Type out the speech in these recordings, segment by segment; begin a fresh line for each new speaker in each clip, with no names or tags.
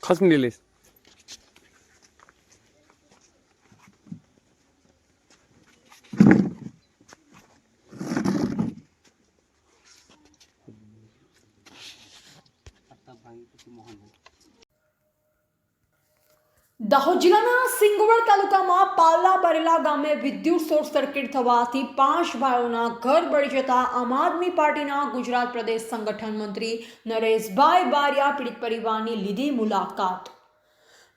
가슴 릴리스.
દાહોદ જિલ્લાના સિંગવડ તાલુકામાં પાલ્લા બરેલા ગામે વિદ્યુત શોર્ટ સર્કિટ થવાથી પાંચ ભાઈઓના ઘર બળી જતા આમ આદમી પાર્ટીના ગુજરાત પ્રદેશ સંગઠન મંત્રી નરેશભાઈ બારિયા પીડિત પરિવારની લીધી મુલાકાત.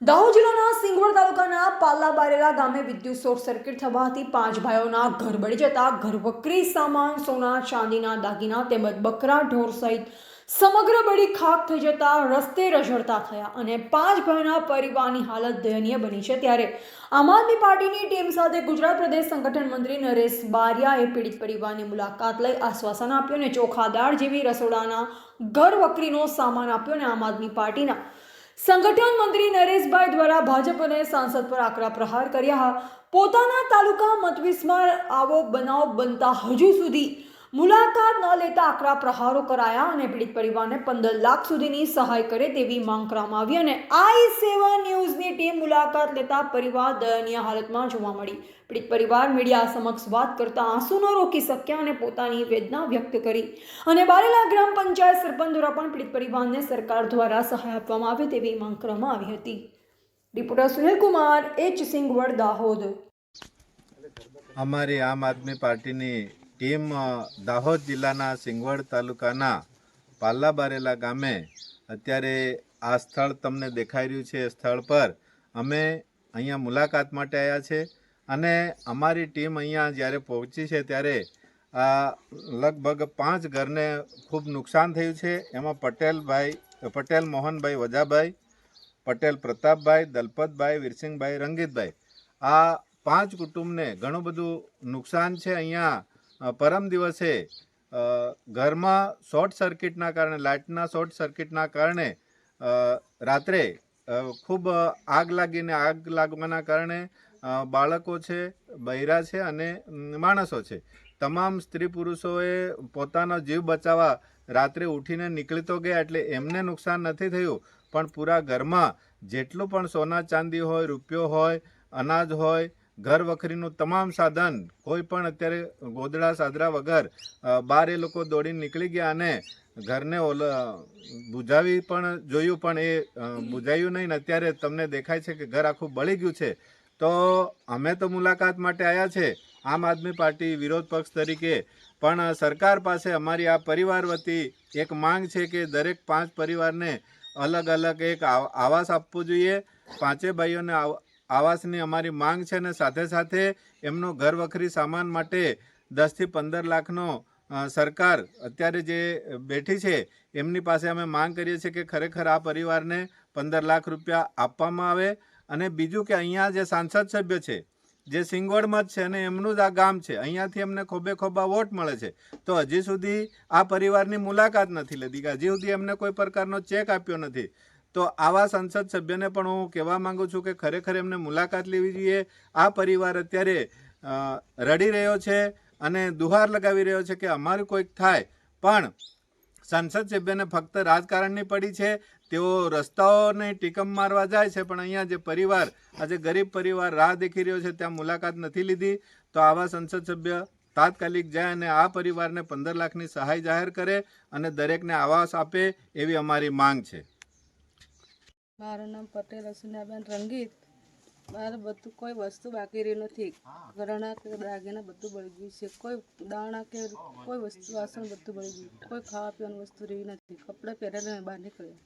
દાહોદ જિલ્લાના સિંગવડ તાલુકાના પાલ્લા બારેલા ગામે વિદ્યુત શોર્ટ સર્કિટ થવાથી પાંચ ભાઈઓના ઘર બળી જતા ઘરવકરી સામાન, સોના, ચાંદીના દાગીના તેમજ બકરા ઢોર સહિત સમગ્ર બળી ખાક થઈ જતા રસ્તે રઝળતા થયા અને પાંચ ભાઈના પરિવારની હાલત દયનીય બની છે ત્યારે આમ આદમી પાર્ટીની ટીમ સાથે ગુજરાત પ્રદેશ સંગઠન મંત્રી નરેશ બારિયાએ પીડિત પરિવારની મુલાકાત લઈ આશ્વાસન આપ્યું અને ચોખાદાળ જેવી રસોડાના ઘર વકરીનો સામાન આપ્યો અને આમ આદમી પાર્ટીના સંગઠન મંત્રી નરેશભાઈ દ્વારા ભાજપ અને સાંસદ પર આકરા પ્રહાર કર્યા. પોતાના તાલુકા મતવિસ્માં આવો બનાવ બનતા હજુ સુધી મુલાકાત ન લેતા આકરા પ્રહારો કરાયા અને પીડિત પરિવારને પંદર લાખ સુધીની સહાય કરે તેવી માંગ કરવામાં આવી અને આઈ સેવન ન્યૂઝની ટીમ મુલાકાત લેતા પરિવાર દયનીય હાલતમાં જોવા મળી. પીડિત પરિવાર મીડિયા સમક્ષ વાત કરતા આંસુ ન રોકી શક્યા અને પોતાની વેદના વ્યક્ત કરી. અને બારેલા ગ્રામ પંચાયત સરપંચ દ્વારા પણ પીડિત પરિવારને સરકાર દ્વારા સહાય આપવામાં આવે તેવી માંગ કરવામાં આવી હતી. Reporter Sunil Kumar, H Singvad, Dahod.
અમારી આમ આદમી પાર્ટીની ટીમ દાહોદ જિલ્લાના સિંગવડ તાલુકાના પાલ્લા બારેલા ગામે અત્યારે આ સ્થળ તમને દેખાઈ રહ્યું છે. એ સ્થળ પર અમે અહીંયા મુલાકાત માટે આવ્યા છે અને અમારી ટીમ અહીંયા જ્યારે પહોંચી છે ત્યારે આ લગભગ પાંચ ઘરને ખૂબ નુકસાન થયું છે. એમાં પટેલભાઈ પટેલ મોહનભાઈ વજાભાઈ, પટેલ પ્રતાપભાઈ, દલપતભાઈ, વીરસિંહભાઈ, રંગીતભાઈ. આ પાંચ કુટુંબને ઘણું બધું નુકસાન છે અહીંયા પરમ દિવસે ઘરમાં શોર્ટ સર્કિટના કારણે, લાઇટના શોર્ટ સર્કિટના કારણે રાત્રે ખૂબ આગ લાગીને, આગ લાગવાના કારણે બાળકો છે, બૈરા છે અને માણસો છે. તમામ સ્ત્રી પુરુષોએ પોતાનો જીવ બચાવવા રાત્રે ઉઠીને નીકળી તો ગયા એટલે એમને નુકસાન નથી થયું. પણ પૂરા ઘરમાં જેટલું પણ સોના ચાંદી હોય, રૂપિયો હોય, અનાજ હોય ઘર વખરીનું તમામ સાધન, કોઈ પણ અત્યારે ગોદડા સાદરા વગર બહાર એ લોકો દોડીને નીકળી ગયા અને ઘરને ઓલ બુઝાવી પણ જોયું, પણ એ બુજાયું નહીં ને અત્યારે તમને દેખાય છે કે ઘર આખું બળી ગયું છે. તો અમે તો મુલાકાત માટે આવ્યા છે, આમ આદમી પાર્ટી વિરોધ પક્ષ તરીકે. પણ સરકાર પાસે અમારી આ પરિવાર વતી એક માંગ છે કે દરેક પાંચ પરિવારને અલગ અલગ એક આવ- આવાસ આપવો જોઈએ. પાંચે ભાઈઓને આવાસની અમારી માંગ છે અને સાથે સાથે એમનો ઘર વખરી સામાન માટે દસથી પંદર લાખનો સરકાર અત્યારે જે બેઠી છે, એમની પાસે અમે માંગ કરીએ છીએ કે ખરેખર આ પરિવારને પંદર લાખ રૂપિયા આપવામાં આવે. અને બીજું કે અહીંયા જે સાંસદ સભ્ય છે, જે સિંગોડમાં જ છે અને એમનું જ આ ગામ છે, અહીંયાથી એમને ખોબે ખોબા વોટ મળે છે. તો હજી સુધી આ પરિવારની મુલાકાત નથી લીધી હજી સુધી એમને કોઈ પ્રકારનો ચેક આપ્યો નથી. તો આવા સંસદ સભ્યને પણ હું કહેવા માંગુ છું કે ખરેખર એમને મુલાકાત લેવી જોઈએ. આ પરિવાર અત્યારે રડી રહ્યો છે અને દુહાર લગાવી રહ્યો છે કે અમારું કોઈક થાય. પણ સંસદ સભ્યને ફક્ત રાજકારણની પડી છે. તેઓ રસ્તાઓને ટીકમ મારવા જાય છે. પણ અહીંયા જે પરિવાર, આજે ગરીબ પરિવાર રાહ દેખી રહ્યો છે, ત્યાં મુલાકાત નથી લીધી. તો આવા સંસદ સભ્ય તાત્કાલિક જાય અને આ પરિવારને પંદર લાખની સહાય જાહેર કરે અને દરેકને આવાસ આપે એવી અમારી માંગ છે.
મારું નામ પટેલ અસુનાબેન રંગીત. મારે બધું કોઈ વસ્તુ બાકી રહી નથી. ઘરણા કે દાગીના બધું બળી ગયું છે. કોઈ દાણા કે કોઈ વસ્તુ વાસણ બધું બળી ગયું. કોઈ ખાવા પીવાની વસ્તુ રહી નથી. કપડાં પહેરેલા બહાર નીકળ્યા.